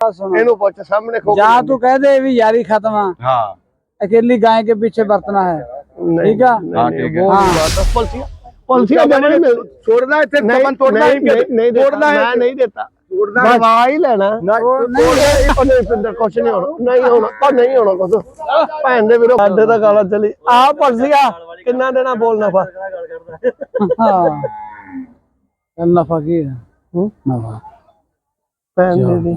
सुनो ਇਹਨੂੰ ਪੁੱਛ ਸਾਹਮਣੇ ਖੋ जहाँ तू कह दे भी यारी खत्म है हाँ अकेली गाय के पीछे बरतना है ठीक है हाँ, ठीक है। वो हाँ। बात है पुलिसिया पुलिसिया जमा नहीं मिल छोड़ना है तेरे नहीं कमन तोड़ना नहीं है नहीं नहीं देता तोड़ना है मैं नहीं देता तोड़ना है दवा ही लेना वो नहीं ਉਹ ਨਹੀਂ ਪਿੰਦਰ ਕੁਛ ਨਹੀਂ ਹੋਣਾ ਨਹੀਂ ਹੋਣਾ ਉਹ ਨਹੀਂ ਹੋਣਾ ਕੁਛ ਭੈਣ ਦੇ ਵੀਰੋ ਸਾਡੇ ਦਾ ਗਾਲਾਂ ਚਲੀ ਆ ਪੁਲਿਸਿਆ ਕਿੰਨਾ ਦੇਣਾ ਬੋਲਣਾ ਫਾ हाँ चल नफा की है नफा ਭੈਣ ਦੇ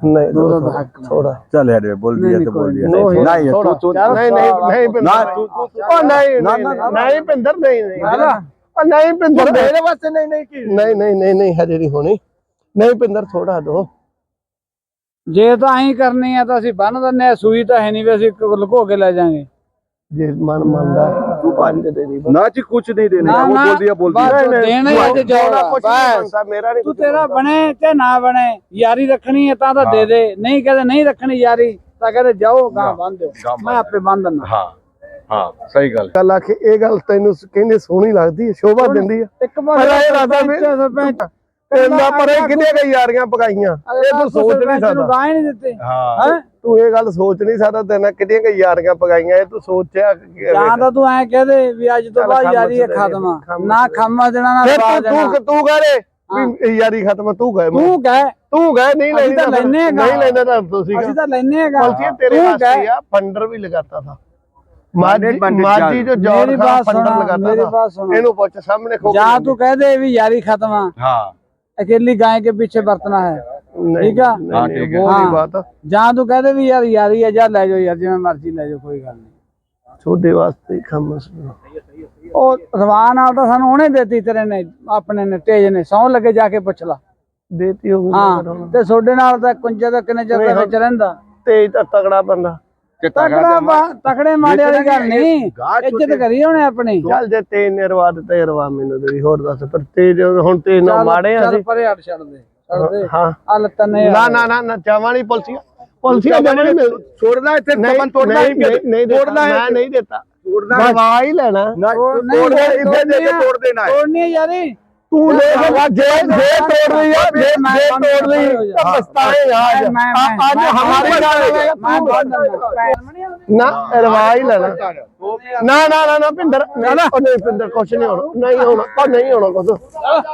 नहीं दो दो हक थोड़ा चल यार बोल दिया तो बोल दिया नहीं तू तू नहीं नहीं नहीं ना तू ओ नहीं नहीं पिंदर नहीं नहीं नहीं पिंदर मेरे वास्ते नहीं नहीं की नहीं नहीं नहीं नहीं हजे नहीं होनी ਨਹੀਂ ਪਿੰਦਰ ਥੋੜਾ ਦੋ ਜੇ ਤਾਂ ਅਸੀਂ ਕਰਨੀ ਆ ਤਾਂ ਅਸੀਂ ਬੰਨ ਦਿੰਨੇ ਆ ਸੂਈ ਤਾਂ ਹੈ ਨਹੀਂ ਵੀ ਅਸੀਂ ਲੁਕੋ ਕੇ ਲੈ ਜਾਾਂਗੇ ਜੇ ਮਨ ਮੰਨਦਾ ਤੂੰ ਪੰਜ ਦੇ ਦੀ ना जी कुछ नहीं देने ना, का वो ना, बोल दिया बोल बस। दिया ਦੇਣਾ ਹੀ ਅੱਜ ਜੋੜਾ ਕੁਛ ਨਹੀਂ ਬਸ ਬਣਦਾ ਮੇਰਾ ਨਹੀਂ ਤੂੰ ਤੇਰਾ ਬਣੇ ਤੇ ਨਾ ਬਣੇ ਯਾਰੀ ਰੱਖਣੀ ਹੈ ਤਾਂ ਤਾਂ ਦੇ ਦੇ ਨਹੀਂ ਕਹਦੇ ਨਹੀਂ ਰੱਖਣੀ ਯਾਰੀ ਤਾਂ ਕਹਦੇ ਜਾਓ ਗਾਂ ਬੰਨ ਦਿਓ ਗਾਂ ਮੈਂ ਆਪੇ ਬੰਨ ਦਿੰਦਾ हाँ हाँ सही गल ਗੱਲ ਆਖੇ ਇਹ ਗੱਲ ਤੈਨੂੰ ਸ- ਕਹਿੰਦੇ ਸੋਹਣੀ ਲੱਗਦੀ ਹੈ ਸ਼ੋਭਾ ਦਿੰਦੀ ਹੈ ਇੱਕ ਪਰ ਇਹ ਲੱਗਦਾ ਵੀ ਸਰਪੰਚ ਇਹਨਾਂ ਪਰ ਇਹ ਕਿੰਨੇ ਕਈ ਯਾਰੀਆਂ ਪਕਾਈਆਂ? ਇਹ ਤੂੰ ਸੋਚ ਨਹੀਂ ਸਕਦਾ। ਰਾਹ ਨਹੀਂ ਦਿੱਤੇ। ਹਾਂ। ਤੂੰ ਇਹ ਗੱਲ ਸੋਚ ਨਹੀਂ ਸਕਦਾ ਤੈਨਾਂ ਕਿੰਨੀਆਂ ਕਈ ਯਾਰੀਆਂ ਪਕਾਈਆਂ ਇਹ ਤੂੰ ਸੋਚਿਆ ਜਾਂ ਤਾਂ ਤੂੰ ਐ ਕਹਦੇ ਵੀ ਅੱਜ ਤੋਂ ਬਾਅਦ ਯਾਰੀ ਖਤਮ ਨਾ ਖਾਮਾ ਦੇਣਾ ਨਾ ਪਾ ਦੇਣਾ ਤੂੰ ਤੂੰ ਕਹਰੇ ਵੀ ਯਾਰੀ ਖਤਮ ਤੂੰ ਗਏ ਤੂੰ ਗਏ ਤੂੰ ਗਏ ਨਹੀਂ ਲੈਂਦਾ ਨਹੀਂ ਲੈਂਦਾ ਤਾਂ ਤੁਸੀਂ ਅਸੀਂ ਤਾਂ ਲੈਨੇ ਹੈਗਾ। ਪਲਸੀ ਤੇਰੇ ਵਾਸਤੇ ਆ ਫੰਡਰ ਵੀ ਲਗਾਤਾ ਥਾ। ਮਾਜੀ ਜੋ ਜੌਰ ਖਾ ਫੰਡਰ ਲਗਾਤਾ ਇਹਨੂੰ ਪੁੱਛ ਸਾਹਮਣੇ ਖੋਕ ਜਾ ਤੂੰ ਕਹਦੇ ਵੀ ਯਾਰੀ ਖਤਮ ਆ। ਹਾਂ। अकेली गाय के पीछे बरतना है ਨਹੀਂ ਠੀਕ ਆ? ਨਹੀਂ, ਹਾਂ, ਨਹੀਂ, ਠੀਕ ਹੈ। ਉਹ ਨਹੀਂ ਹਾਂ। ਬਾਤ ਜਾਂ ਤੂੰ ਕਹਦੇ ਵੀ ਯਾਰ ਯਾਰੀ ਆ ਜਾ ਲੈ ਜਾਓ ਯਾਰ ਜਿਵੇਂ ਮਰਜ਼ੀ ਲੈ ਜਾਓ ਕੋਈ ਗੱਲ ਨਹੀਂ ਛੋਡੇ ਵਾਸਤੇ ਹੀ ਖਮਸ ਉਹ ਰਵਾਨ ਨਾਲ ਤਾਂ ਸਾਨੂੰ ਉਹਨੇ ਦਿੱਤੀ ਤੇਰੇ ਨੇ ਆਪਣੇ ਨੇ ਤੇਜ ਨੇ ਸੌ ਲੱਗੇ ਜਾ ਕੇ ਪੁੱਛ ਲਾ ਦੇਤੀ ਹੋਊਗੀ ਹਾਂ ਤੇ ਤੁਹਾਡੇ ਨਾਲ ਤਾਂ ਕੁੰਜੇ ਦਾ ਕਿੰਨੇ ਚਿਰ ਦਾ ਵਿੱਚ ਰਹਿੰਦਾ ਤੇਜ ਤਾਂ ਤਗੜਾ ਬੰਦਾ ਕਿ ਤਗੜਾ ਤਗੜਾ ਤਕੜੇ ਮਾੜੇ ਵਾਲੀ ਗੱਲ ਨਹੀਂ ਗਾਹ ਚੁੱਕ- ਇੱਜ਼ਤ ਕਰੀ ਉਹਨੇ ਆਪਣੀ। ਚੱਲ ਜੇ ਤੇ ਨਿਰਵਾ ਦਿੱਤੇ ਰਵਾ ਮੈਨੂੰ ਤੇ ਵੀ ਹੋਰ ਦੱਸ ਪਰ ਤੇ ਜੇ ਹੁਣ ਤੇ ਨਾ ਚੱਲ- ਮਾੜੇ ਆ ਚੱਲ ਅਸੀਂ ਪਰੇ ਹਟ ਛੱਡ ਦੇ ਛੱਡ ਦੇ। ਹਾਂ। ਆ ਲੱਤਾਂ ਨੇ ਨਾ ਨਾ ਨਾ ਨਾ ਚਾਵਾਂ ਨਹੀਂ ਪੁਲਸੀਆ। ਪੁਲਸੀਆ ਜਮਾਂ ਨਹੀਂ ਮਿਲ- ਛੋੜਨਾ ਇੱਥੇ ਕਮਨ ਤੋੜਨਾ ਨਹੀਂ ਨਹੀਂ ਨਹੀਂ ਤੋੜਨਾ ਤੋੜਨਾ ਹੈ। ਮੈਂ ਨਹੀਂ ਦਿੱਤਾ। ਤੋੜਨਾ ਦਵਾ ਹੀ ਲੈਣਾ। ਤੋੜਨੀ ਤੋੜਦੇ ਇੱਥੇ ਦੇ ਤੋੜ ਦੇਣਾ ਹੈ। ਤੋੜਨੀ ਹੈ ਯਾਰੀ। तू ले जा जे जे तोड़ रही है जे मैं जे बंद तोड़ रही हो जा। तो पछताएगा आज मैं मैं आज मैं- हमारी मैं- गाड़ी में मैं तू- ਬੰਦ ਕਰਨਾ। ना रवा ही लेना ਨਾ ਨਾ ਨਾ ਨਾ ਪਿੰਦਰ ਨਾ ਨਾ ਉਹ ਨਹੀਂ ਪਿੰਦਰ ਕੁਛ ਨਹੀਂ ਹੋਣਾ ਨਹੀਂ ਹੋਣਾ ਉਹ ਨਹੀਂ ਹੋਣਾ ਕੁਛ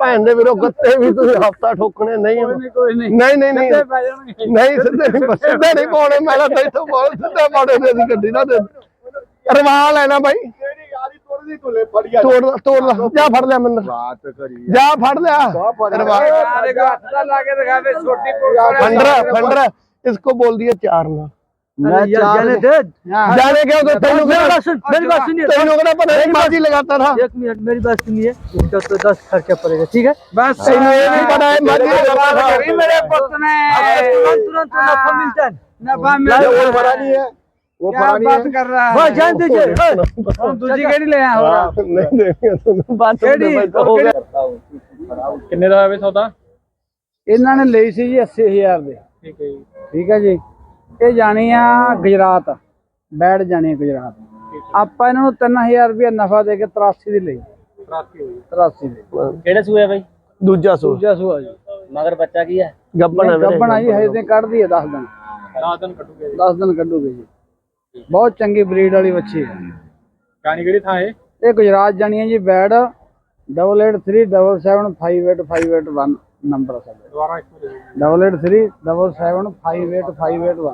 ਭੈਣ ਦੇ ਵੀਰੋ ਗੱਤੇ ਵੀ ਤੁਸੀਂ ਹਫਤਾ ਠੋਕਣੇ ਨਹੀਂ ਹੋਣਾ ਕੋਈ ਨਹੀਂ ਨਹੀਂ ਨਹੀਂ ਨਹੀਂ ਸਿੱਧੇ ਪੈ ਜਾਣਗੇ ਨਹੀਂ ਸਿੱਧੇ ਨਹੀਂ ਬਸ ਸਿੱਧੇ ਨਹੀਂ ਪਾਉਣੇ ਮੈਂ ਤਾਂ ਤੈਨੂੰ ਬਹੁਤ ਸਿੱਧੇ ਪਾਉਣੇ ਨੇ ਅਸੀਂ ਗੱਡੀ ਨਾ ਦੇ ਰਵਾ ਲੈਣਾ ਬਾਈ ਤੋੜ ਲਾ, ਤੋੜ ਲਾ ਜਾ ਫੜ ਲਿਆ ਮੈਨੂੰ बात करिए ਜਾ ਫੜ ਲਿਆ ਰਵਾ ਦੇਖੋ ਹੱਥ ਦਾ ਲਾ ਕੇ ਦਿਖਾਵੇ ਛੋਟੀ ਪੁਲਿਸ फंडर फंडर इसको बोल दिया चार ना ਜਾਣੇ ਦੇ जाने क्या होता तैनू मेरी बात सुन मेरी बात सुनिए तैनू कहना पता नहीं बाजी लगाता था एक मिनट मेरी बात सुनिए इसका तो दस खर्चा पड़ेगा ठीक है ਬਸ तैनू ये नहीं पता है बाजी लगाता था ਕਰੀ ਮੇਰੇ ਪੁੱਤ ਨੇ तुरंत तुरंत तो नफा मिलता है ਨਫਾ वो ਮਿਲ भरा नहीं है वो क्या भरा नहीं बात है कर रहा भाई है जान दीजिए ओए, ਹੁਣ ਦੂਜੀ ਕਿਹੜੀ ਲੈ ਆ ਹੋਰ नहीं देंगे तुम बात ਕਿਹੜੀ हो गया ਕਿੰਨੇ ਦਾ ਹੋਵੇ ਸੌਦਾ ਇਹਨਾਂ ਨੇ ਲਈ ਸੀ ਜੀ 80000 ਦੇ ਠੀਕ ਹੈ ਜੀ ਠੀਕ ਹੈ ਜੀ ਇਹ ਜਾਣੀ ਆ ਗੁਜਰਾਤ ਬੈਠ ਜਾਣੀ ਆ ਗੁਜਰਾਤ ਆਪਾਂ ਇਹਨਾਂ ਨੂੰ 3000 ਰੁਪਏ ਨਫਾ ਦੇ ਕੇ 83 ਦੀ ਲਈ 83 83 ਦੀ ਕਿਹੜੇ ਸੂਏ ਬਾਈ दूजा सो ਦੂਜਾ ਸੁਆ ਜੀ ਮਗਰ ਬੱਚਾ ਕੀ ਹੈ गब्बन है मेरे। ਗੱਬਣ ਆਈ ਹਜੇ ਤੇ ਕੱਢਦੀ ਹੈ 10 ਦਿਨ 10 ਦਿਨ ਕੱਢੂਗੇ 10 ਦਿਨ ਕੱਢੂਗੇ ਜੀ ਬਹੁਤ ਚੰਗੀ ਬਰੀਡ ਵਾਲੀ ਬੱਚੀ ਹੈ। ਕਾਣੀ ਕਿਹੜੀ ਥਾਂ ਇਹ? ਇਹ ਗੁਜਰਾਤ ਜਾਣੀ ਹੈ ਜੀ ਬੈਡ 8837758581 ਨੰਬਰ ਹੈ ਦੁਬਾਰਾ ਇੱਕ ਵਾਰ 8837758581